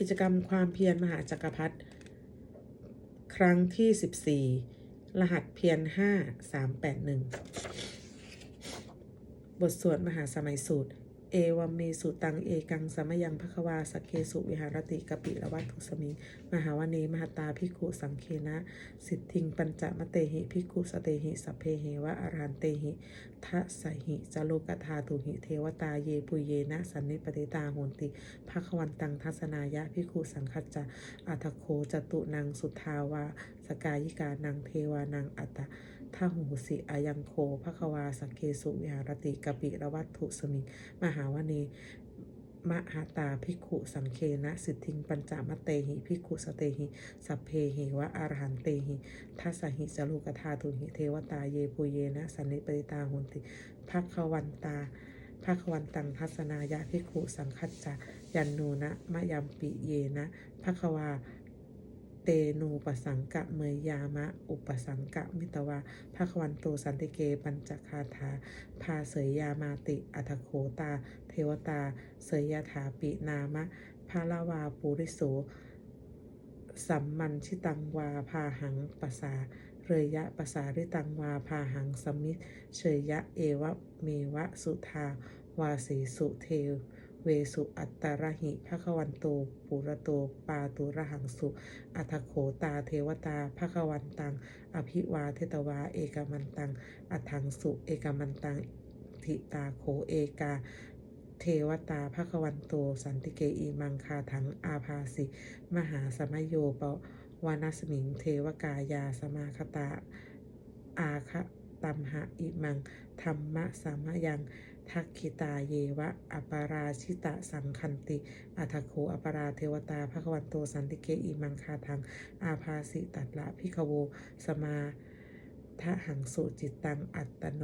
กิจกรรมความเพียรมหาจักรพรรดิครั้งที่ 14 รหัสเพียร 5 3 8 1 บทสวดมหาสมัยสูตร เอวัมเมสุตังเอกังสมยังภควาสกเคสุวิหารติกปิละวัตถุสมิงมหาวเนมหตาภิกุสังเคนะ สิทธิงปัญจมเตหิภิกุสเตหิสัพเพเหวะอรันเตหิทัสหิจโลกธาตุหิเทวตาเยปุเยนะสันนิปติตาโหนติภควันตังทัศนายะภิกุสังคัจจะอัตโคจตุนังสุทาวาสกายิกานังเทวานังอัตตะ ทาหูสิอายังโคภควาสักเคสุวิหารติกปิระวัตถุสมิงมหาวเนมหาตาภิกขุสังเคนะสิทธิงปัญจามเตหิภิกขุสเตหิสัพเพหิวะอรหันเตหิทัสหิจลูกธาตุหิเทวตาเยปุเยนะสันนิปติตาหุนติภควันตาภควันตังทัศนายะภิกขุสังคัจจะยันนูนะมะยัมปิเยนะภควา เตนูปสังกะเมยามะ อุปสังกะมิตวาภควันโตสันติเกปัญจคาถาพาเสยยามาติอัทโขตา เทวตา เสยยถาปินามะพาลาวาปุริโสสัมมันชิตังวาพาหังปสาเรยยะปสาริตังวาพาหังสมิเชยยะเอวะเมวะสุทาวาสีสุเทว เวสุอัตตรหิภควันโตปุระโต ปาตุระหังสุ อัทโขตาเทวตาภควันตัง อภิวาเทตวา เอกมันตัง อัถังสุ เอกมันตัง ทิตาโขเอกา เทวตาภควันโต สันติเกอีมังคาถังอาภาสิ มหาสมโยปวานัสมิง เทวกายาสมาคตา อาคะ ตัมหะอิมังธรรมะสามยังทักขิตาเยวะอปาราชิตะสังคันติ อัทโคอปาราเทวตาภควันโตสันติเกอิมังคาทัง อาภาสิตัดละพิกโว สมาทะหังสุจิตตังอัตตโน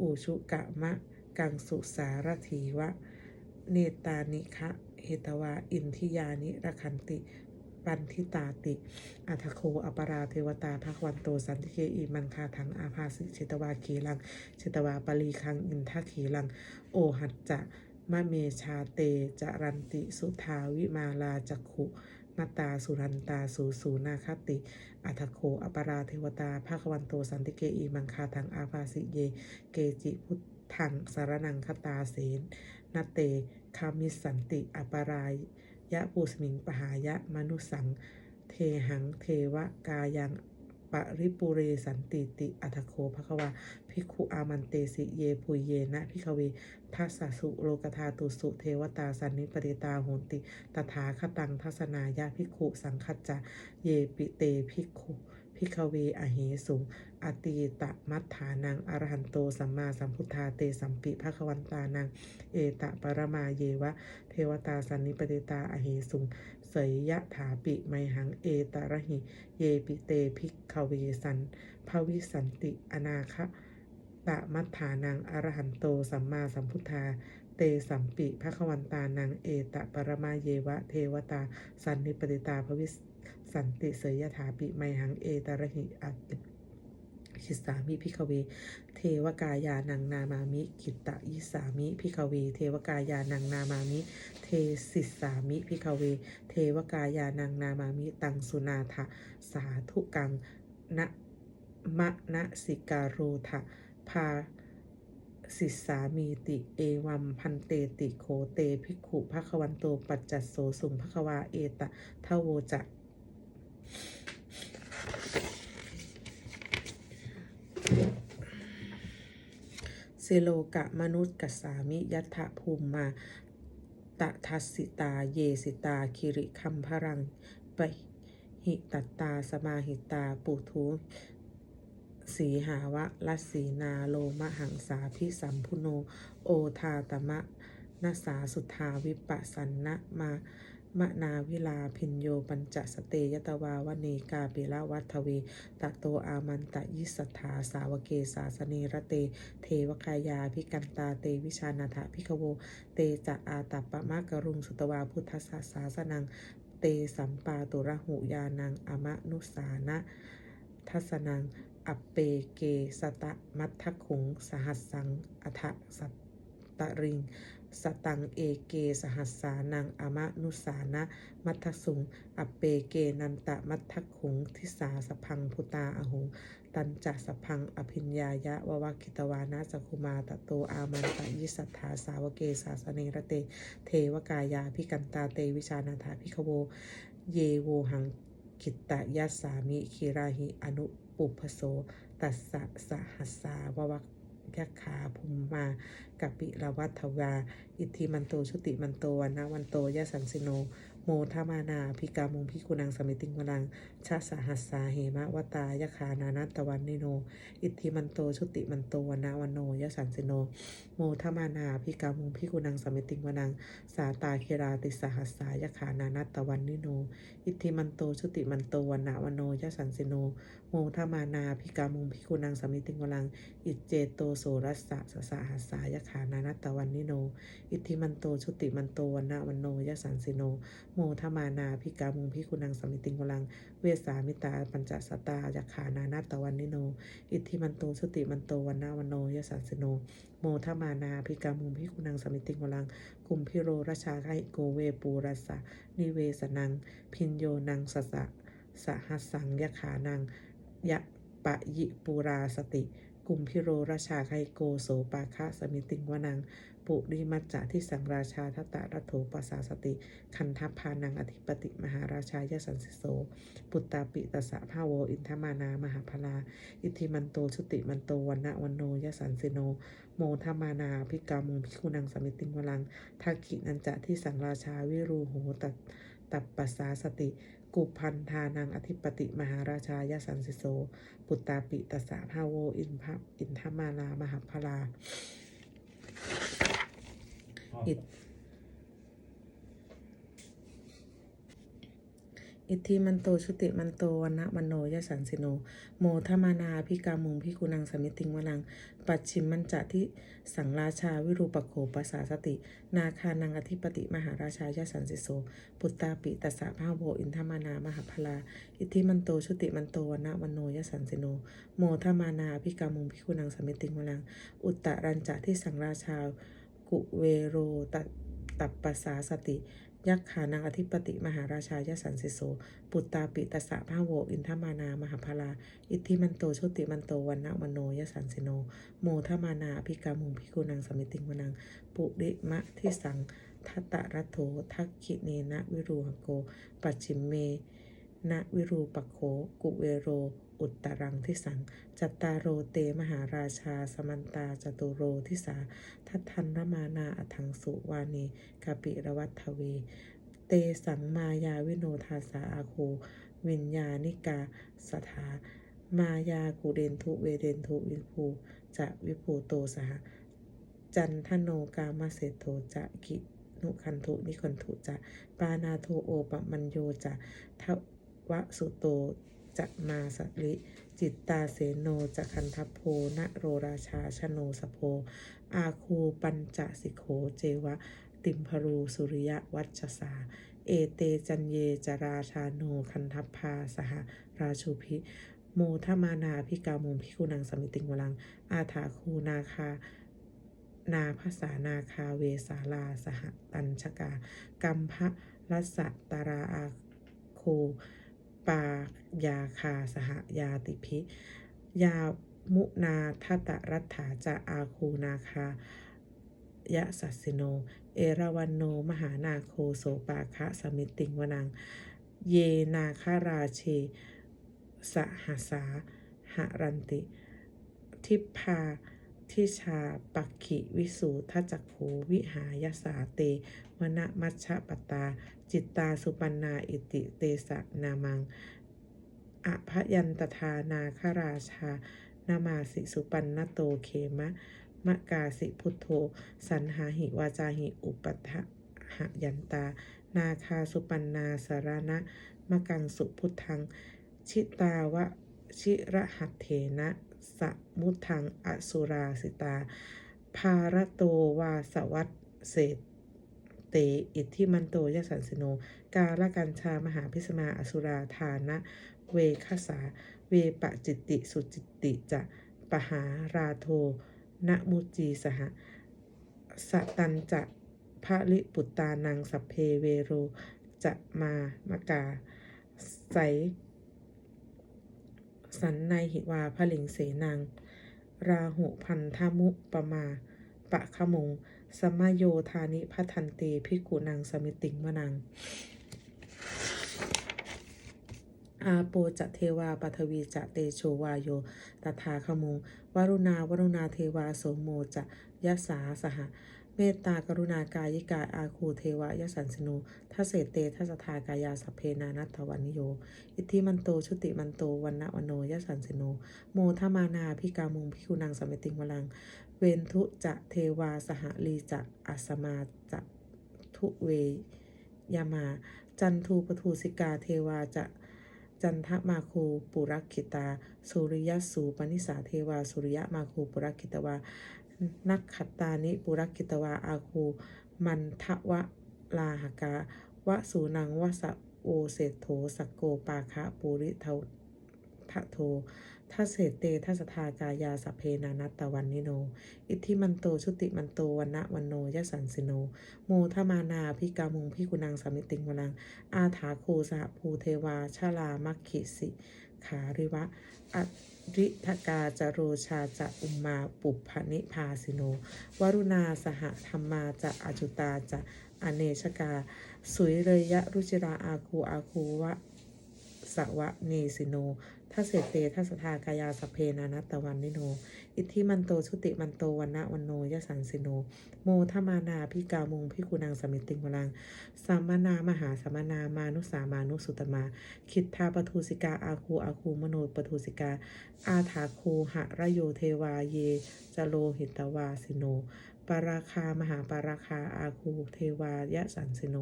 อุชุกะมะ กังสุสารถีวะ เนตานิคะเหตวา อินทิยานิระคันติ ปันทิตาติอัทโคอปาราเทวตาภควันโตสันติเกอิมันคาทังอาภาสิเชตวาขีลังเชตวาปลีคังอินทขีลัง โอหัจจะมะเมชาเตจรันติสุทาวิมาลาจักขุมาตาสุรันตาสูสูนาคติ อัทโคอปาราเทวตาภควันโตสันติเกอิมังคาทังอาภาสิเย เกจิพุทธังสารนังคตาเสนนาเตคามิสสันติอปาราย ยะปูสมิงปหายะมนุสัง เทหังเทวกายังปริปุเรสันติติอัตโคภควาภิกขุอามันเตสิเยปุเยนะพิกเวทัสสสุโลกธาตุสุเทวตาสันนิปติตาโหติ ตถาคตังทัศนายะภิกขุสังคัจจะเยปิเตภิกขุ พิกเวอเหสุงอตีตะมัฏฐานังอรหันโตสัมมาสัมพุทธาเตสัมปิภควันตานัง เอตะปรมาเยวะ เทวตาสันนิปติตาอเหสุงเสยยะถาปิไมหังเอตระหิ เยปิเตภิกขเวสันภวิสันติอนาคะตะมัฏฐานังอรหันโตสัมมาสัมพุทธาเตสัมปิภควันตานังเอตะปรมาเยวะ เทวตาสันนิปติตาภวิส สันติเสยยถาปิไมหังเอตระหิอัตคิสามิพิกเว เทวกายานังนามามิ กิตตะยิสามิพิกเว เทวกายานังนามามิ เทสิสามิพิกเว เทวกายานังนามามิ ตังสุนาทะสาธุกังนะมะนะสิการโรทะพาสิสามีติเอวัมพันเตติโคเตภิกขุภควันโตปัจจัสโสสุงภควาเอตะทะโวจะ เซโลกะมนุษย์กัสามิยัตถภูมิมาตทัสสิตา เยสิตา คิริคัมพรังปะหิตัตตา สมาหิตา ปุทุสีหาวะลัสีนาโลมหังสาพิสัมพุโน โอทาตมะนัสาสุทาวิปัสสันนะมา มะนาวิลาพินโยปัญจสเตยตวาวเนกาเปละวัตเวตะโตอามันตะยิสทธาสาวเกสาสเนระเต เทวกายาพิกันตาเตวิชานาถาพิกโว เตจะอาตัปปะมะกรุงสุตวาพุทธสสาสนัง เตสัมปาตุระหุยานังอมะนุสานะทัสนัง อัปเปเกสตะมัททคุงสหัสสังอัทะสัตตริง สตังเอเกสหัสสานังอมะนุสานะ มัทสุงอเปเกนันตะมัทขุงทิสาสพังพุตาอหุง ตันจัสพังอภิญญายะววกิตวานาสกุมาตโตอามันตะยิสัทธาสาวเกสาสเนระเต เทวกายาพิกันตาเตวิชานาถาพิคโว เยโวหังกิตตยัสสามิคิราหิอนุปุพโส ตัสสะสหัสสาววัก ยักขาภูมิมากัปปิละวัฏวา อิทธิมันโตชุติมันโตวันนะวันโตยะสันสิโน โมทมานาพิกามุงพิกุนังสมิติงวลังชาสหัสสาเหมะวตายะคานานัตตวันนิโน อิทธิมันโตชุติมันโตวันนะวันโนยะสันสิโน โมทมานาพิกามุงพิกุนังสมิติงวลัง สาตาเคราติสหัสสายขานานัตตวันนิโน อิทธิมันโตชุติมันโตวันนะวันโนยะสันสิโน โมทมานาพิกามุงพิกุนังสมิติงวลัง อิจเจโตโสรัสสะสสหัสสายขานานัตวันนิโน อิทิมันโตชุติมันโตวันนะวันโนยะสันสิโน โมทมานาพิกามุงพิกุนังสมิติงวลัง เวสามิตาปัญจสตายขานานัตวันนิโน อิทิมันโตชุติมันโตวันนะวันโนยะสันสิโน โมทมานาพิกามุงพิกุนังสมิติงวลัง กุมพิโรราชาไคโกเวปูรัสสะนิเวสนัง พินโยนังสสะสหัสสังยขานัง ยะปะยิปูราสติ กุมพิโรราชาไคโกโสปาคะสมิติงวนัง ปุริมัจจะที่สังราชาทัตตะรัตโถปัสสาสติ คันทัพพานังอธิปติมหาราชายสันสิโส ปุตตาปิตสะภาโวอินทมานามหาพลา อิทิมันโตชุติมันโตวันนะวันโนยสันสิโน โมทมานาพิกามุพิคุนังสมิติงวลังทักขินันจะที่สังราชาวิรูโหตัตตัปปัสสาสติ กุพันธานังอธิปติมหาราชายสันสิโส ปุตตาปิตสาภาโวอินพอินทมาลามหาพลาอิ อิทธิมันโตชุติมันโตวันนะวันโนยสันสิโน โมทมานาพิกามุงพิกุนังสมิติงวนัง ปัจฉิมมันจะที่สังราชาวิรูปโขปัสสาสติ นาคานังอธิปติมหาราชายสันสิโส ปุตตาปิตสสะภาโวอินทมานามหาพลา อิทธิมันโตชุติมันโตวันนะวันโนยสันสิโน โมทมานาพิกามุงพิกุนังสมิติงวนัง อุตตรันจะที่สังราชากุเวโรตตัปปัสสาสติ ยักขานังอธิปติมหาราชายสันสิโส ปุตตาปิตสสะภาโว อินทมานามหาพลา อิทธิมันโตชุติมันโตวันนวันโนยสันสิโน โมทมานาภิกามุงพิกุนังสมิติงวนัง ปุริมะที่สังทัตตะรัตโถทักขิเนนะวิรูหโก ปัจฉิมเมนะวิรูปโขกุเวโร อุตตรังทิสัง จัตตารโรเตมหาราชา สมันตาจตุโรทิสา ทัทธันรมานาอถังสุวานีกปิระวัตทเวเตสังมายาวิโนทาสาอาโควิญญาณิกาสถามายากุเดนทุเวเดนทุวิภูจะวิภูโตสหจันทโนกามเสโทจะกินุคันทุนิคนทุจะปานาโทโอปมัญโยจะทวสุโต จะมาสลิจิตตาเสโนจะคันทัพโพนะโรราชาชโนสโพ อาคูปัญจสิโขเจวะ ติมพรูสุริยวัชสา เอเตจันเยจราชาโนคันทัพพาสหราชูพิโมทมานาพิกามุงพิคุนังสมิติงวลัง อาถาคูนาคา นาภาษานาคาเวสาลาสหตัญชกา กัมพะรัสสะตาราอาโค ปายาคาสหยาติพิยามุนาทัตรัฐาจะอาคูนาคายะสัสสิโน เอราวันโน มหานาโคโสปาคะสมิติงวนัง เยนาคาราเชสหัสาหรันติ ทิพาทิชาปักขิวิสูทจักขูวิหายสาเตวนะมัชฌปตา จิตตาสุปันนาอิติเตสะนามังอภยันตทานาคราชานามาสิสุปันนโตเคมะ มะกาสิพุทโธ สันหาหิวาจาหิอุปัฏฐหยันตา นาคาสุปันนาสารณะ มะกังสุพุทธัง ชิตาวะชิระหัตเถนะสะมุทังอสุราสิตา ภารโตวาสวัตเศษ เต อิทธิมันโตยสันสโน กาลกัญชามหาพิสมาอสุราธานะ เวคสา เวปจิตติ สุจิตติจะปหาราโทนะมุจีสหสตันจะพระลิปุตตานังสัพเพเวโร จะมามกาใสสันในหิวาพลิงเสนังราหุพันธมุปมา ปะขมง สัมมาโยธานิพัทันเตพิกุนังสมิติงมนัง อาโปจะเทวาปัทวีจะเตโชวาโยตถาคมงวรุณาวรุณาเทวาโสโมจะยะสาสหะเมตตากรุณากายิกาอาคูเทวายสันสนุทัเสเตทัสทากายาสพเพนานัตวันิโย อิทธิมันโตชุติมันโตวันนวันโนยสันสนุโมทมานาพิกามุงพิคุนังสมมติงวลัง เวนทุจะเทวาสหลีจะอัสมาจะทุเวยามา จันทูปทูสิกาเทวาจะจันทมาคูปุรักขิตา สุริยสูปนิสาเทวา สุริยมาคูปุรักขิตวา นักขัตตานิปุรักขิตวาอาคู มันทะวะลาหกาวะสูนังวะสะโอเศธโธสกโกปาคะปุริเทาทะโท ทัสเสเตทัสทากายาสเพนานัตตวันนิโน อิทธิมันโตชุติมันโตวันนะวันโนยสันสิโนโมทมานาพิกามุงพิกุนังสามิติงวลัง อาถาโคสหภูเทวาชาลามัคคิสิขาริวะอริทกาจโรชาจะอุมมาปุพพนิพาสิโน วรุณาสหธรรมาจะอจุตาจะอเนชกา สุยเรยะรุจิราอาคูอาคูวะสวะเนสิโน ทัสเสเตทัสทากายาสเพนานัตตวันนิโน อิทธิมันโตชุติมันโตวันนะวันโนยสันสิโน โมทมานาพิกามุงพิกุนังสมิติงวลังสัมมนามหาสัมมนามานุสามานุสุตมา คิดทาปทูสิกาอาคูอาคูมโนปทูสิกา อาถาคูหะระโยเทวาเยจโลหิตวาสิโน ปาราคา มหาปาราคา อาคู เทวายะสันสิโน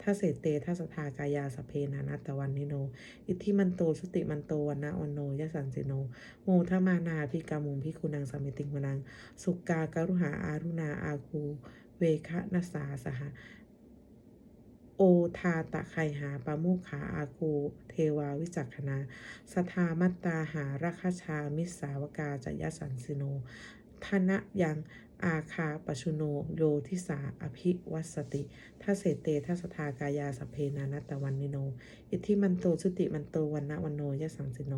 ทัสเสเตทัสทากายาสเพนานัตตวันนิโน อิทธิมันโตชุติมันโตวันนะวันโนยะสันสิโน โมทมานาพิกามุงพิคุนังสมิติงวนัง สุกาการุหาอารุณาอาคู เวคะนัสสาสหะโอทาตะไคหาปามุขาอาคูเทวาวิจักขณาสทามัตตาหาราคชามิสสาวกาจยสันสิโนทนะยัง อาคาปชุโนโยทิสาอภิวัสติทัเสเตทัสทากายาสพเพนานัตวันนิโน อิทธิมันโตชุติมันโตวันนะวันโนยะสังสิโน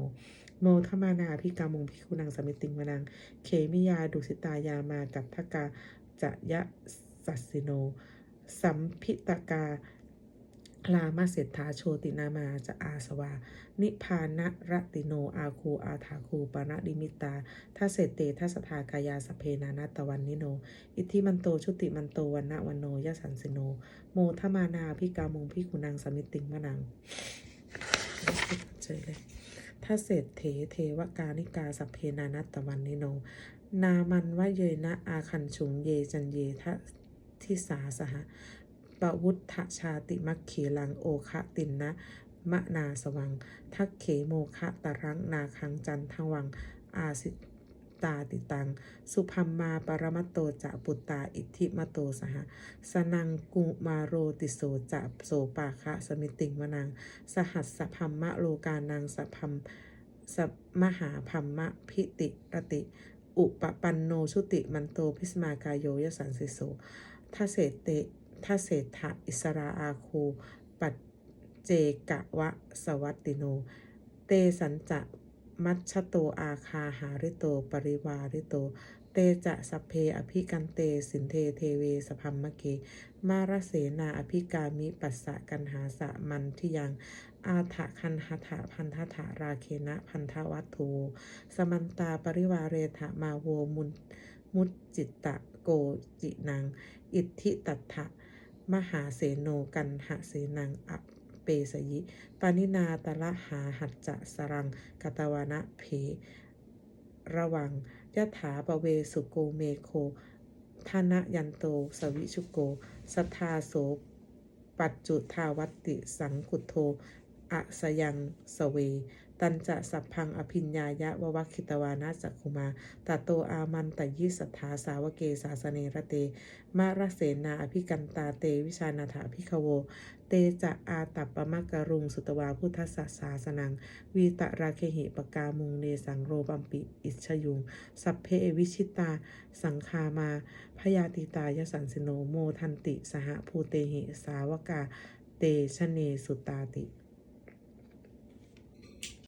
โมทมานาพิกามุงพิคุนังสมิติงวนัง เขมิยาดุสิตายามากัตทกาจะยะสัสสิโน สัมพิตกา ลามาเศรษฐาโชตินามาจะอาสวา นิพานะรติโนอาคูอาถาคูปานะดิมิตาทัเสเตทัสทากายาสเพนานัตตวันนิโน อิทธิมันโตชุติมันโตวันนะวันโนยสันสิโน โมทมานาพิกามุงพิกุนังสมิติงมะนังเจอเลยทัเศษเถเทวกานิกาสเพนานัตตวันนิโน นามันวะเยนะอาคันฉุงเยจันเยทะทิสาสหะ ปวุฒชาติมัคขีลังโอคะตินนะมะนาสวัง ทักเขโมคะตรังนาคังจันทวัง อาสิตาติตัง สุพัมมาปรมัตโตจะปุตตาอิทธิมโตสหะสนังกุมาโรติโสจะโสปาคะสมิติงวนัง สหัสสพัมมะโลกานังสพัมสมหาพัมมะพิติรติ อุปปันโนชุติมันโตพิสมากายโยยสันสิโสทัสเสเต ทัสเศรษฐอิสราอาคู ปัจเจกะวะสวัตติโน เตสันจะมัชโตอาคาหาริโต ปริวาริโต เตจะสัพเพอภิกันเตสินเทเทเวสพัมมะเก มารเสนาอภิกามิปัสสะกันหาสะมันทิยัง อาถะคันหถะพันธถาราเคนะพันธวัตถุสมันตาปริวาเรถะมาโวมุนมุจจิตตะโกจินัง อิทธิตัตถะ มหาเสโนกันหะเสนังอเปสยิปานินาตละหาหัจจะสรังกตวานะเพ ระวังยะถาปเวสุโกเมโคทนะยันโตสวิชุโกสัทธาโสปัจจุทาวัตติสังกุโทอะสยังสเว ตันจะสัพพังอภิญญายะววัคคิตวานาจักขุมาตโตอามันตยิสัทธาสาวเกสาสเนระเตมารเสนาอภิกันตาเตวิชานาถาภิกขโว เตจะอาตัปปมะกะรุงสุตวาพุทธสสาสนัง วีตะราเคหิปกามุงเนสังโรบัมปิอิชยุง สัพเพวิชิตา สังคามา พยาติตายสันสิโนโมทันติสหภูเตหิสาวกา เตชเนสุตาติ